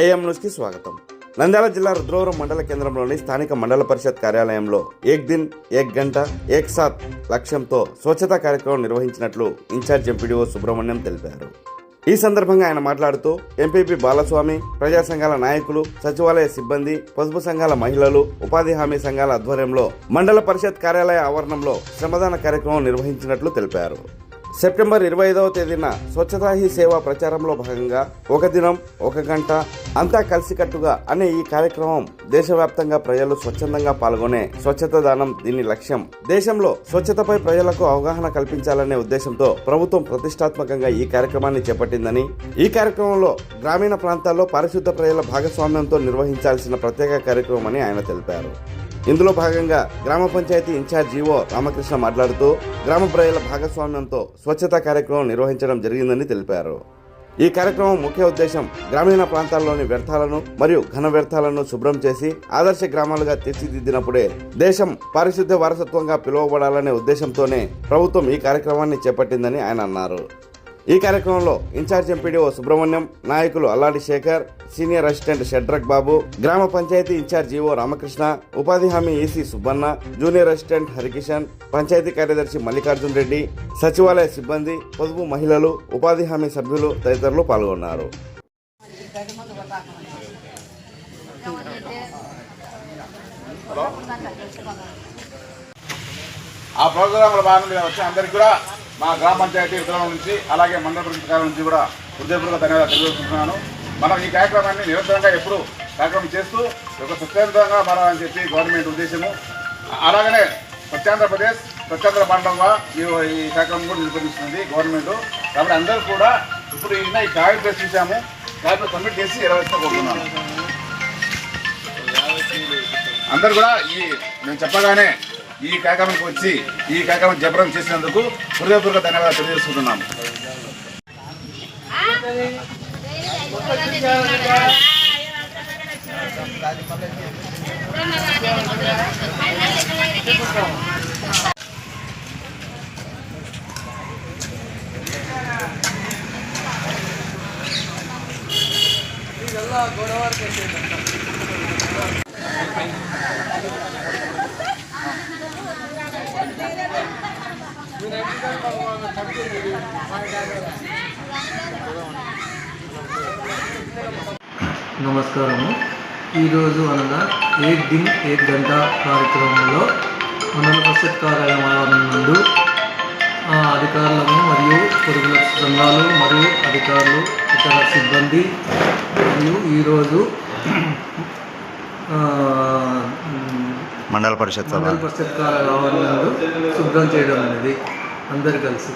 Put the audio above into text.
AM న్యూస్కి స్వాగతం. నంద్యాల జిల్లా రుద్రవరం మండల కేంద్రంలోని స్థానిక మండల పరిషత్ కార్యాలయంలో ఏక్ దిన్ ఏక్ గంట ఏక్ సాత్ లక్ష్యంతో స్వచ్ఛతా కార్యక్రమం నిర్వహించినట్లు ఇన్ఛార్జ్ ఎంపీడీఓ సుబ్రహ్మణ్యం తెలిపారు. ఈ సందర్భంగా ఆయన మాట్లాడుతూ ఎంపీపీ బాలస్వామి ప్రజా సంఘాల నాయకులు సచివాలయ సిబ్బంది పొదుపు సంఘాల మహిళలు ఉపాధి హామీ సంఘాల ఆధ్వర్యంలో మండల పరిషత్ కార్యాలయ ఆవరణంలో శ్రమదాన కార్యక్రమం నిర్వహించినట్లు తెలిపారు. సెప్టెంబర్ ఇరవై ఐదవ తేదీన స్వచ్ఛతా హీ సేవ ప్రచారంలో భాగంగా ఒక దినం ఒక గంట అంతా కలిసికట్టుగా అనే ఈ కార్యక్రమం దేశవ్యాప్తంగా ప్రజలు స్వచ్ఛందంగా పాల్గొనే స్వచ్ఛత దానం దీని లక్ష్యం. దేశంలో స్వచ్ఛతపై ప్రజలకు అవగాహన కల్పించాలనే ఉద్దేశంతో ప్రభుత్వం ప్రతిష్టాత్మకంగా ఈ కార్యక్రమాన్ని చేపట్టిందని ఈ కార్యక్రమంలో గ్రామీణ ప్రాంతాల్లో పారిశుద్ధ ప్రజల భాగస్వామ్యంతో నిర్వహించాల్సిన ప్రత్యేక కార్యక్రమం అని ఆయన తెలిపారు. ఇందులో భాగంగా గ్రామ పంచాయతీ ఇన్ఛార్జ్ జీవో రామకృష్ణ మాట్లాడుతూ గ్రామ ప్రజల భాగస్వామ్యంతో స్వచ్ఛతా కార్యక్రమం నిర్వహించడం జరిగిందని తెలిపారు. ఈ కార్యక్రమం ముఖ్య ఉద్దేశం గ్రామీణ ప్రాంతాల్లోని వ్యర్థాలను మరియు ఘన వ్యర్థాలను శుభ్రం చేసి ఆదర్శ గ్రామాలుగా తీర్చిదిద్దినప్పుడే దేశం పారిశుద్ధ్య వారసత్వంగా పిలువబడాలనే ఉద్దేశంతోనే ప్రభుత్వం ఈ కార్యక్రమాన్ని చేపట్టిందని ఆయన అన్నారు. ఈ కార్యక్రమంలో ఇన్ఛార్జ్ ఎంపీడీఓ సుబ్రహ్మణ్యం నాయకులు అల్లాడి శేఖర్ సీనియర్ అసిస్టెంట్ షడ్రక్ బాబు గ్రామ పంచాయతీ ఇన్ఛార్జ్ ఈవో రామకృష్ణ ఉపాధి హామీ EC Subbanna junior assistant Harikishan panchayati కార్యదర్శి మల్లికార్జున్ రెడ్డి సచివాలయ సిబ్బంది పొదుపు మహిళలు ఉపాధి హామీ సభ్యులు తదితరులు పాల్గొన్నారు. ఆ ప్రోగ్రాంలో భాగంగా కూడా మా గ్రామ పంచాయతీ విధానం నుంచి అలాగే మండల పరిషత్ నుంచి కూడా హృదయపూర్వక ధన్యవాదాలు తెలియజేస్తున్నాను మనం ఈ కార్యక్రమాన్ని నిరంతరంగా ఎప్పుడు కార్యక్రమం చేస్తూ ఒక స్వచ్ఛందంగా మారాలని చెప్పి గవర్నమెంట్ ఉద్దేశము. అలాగనే స్వచ్ఛాంధ్రప్రదేశ్ స్వచ్ఛాంధ్ర మండలంగా ఈ కార్యక్రమం కూడా నిర్వహిస్తుంది గవర్నమెంట్. కాబట్టి అందరూ కూడా ఇప్పుడు ఈయన ఈ కార్యక్రమం చూసాము కార్యక్రమం సబ్మిట్ చేసి ఇరవై కోరుతున్నాను అందరు కూడా ఈ మేము చెప్పగానే ఈ కార్యక్రమానికి వచ్చి ఈ కార్యక్రమం జబరం చేసినందుకు హృదయపూర్వక ధన్యవాదాలు తెలియజేసుకుంటున్నాము. గొడవ నమస్కారము. ఈరోజు అనగా ఏక్ దిన్ ఏక్ గంట కార్యక్రమంలో మండల పరిషత్ కార్యాలయం నందు ఆ, అధికారులను మరియు పొరుగుల సంఘాలు మరియు అధికారులు ఇతర సిబ్బంది మరియు ఈరోజు మండల పరిషత్ మండల పరిషత్ కార్యాలయం ఆవరణ నందు శుభ్రం చేయడం అనేది. అందరు కలిసి.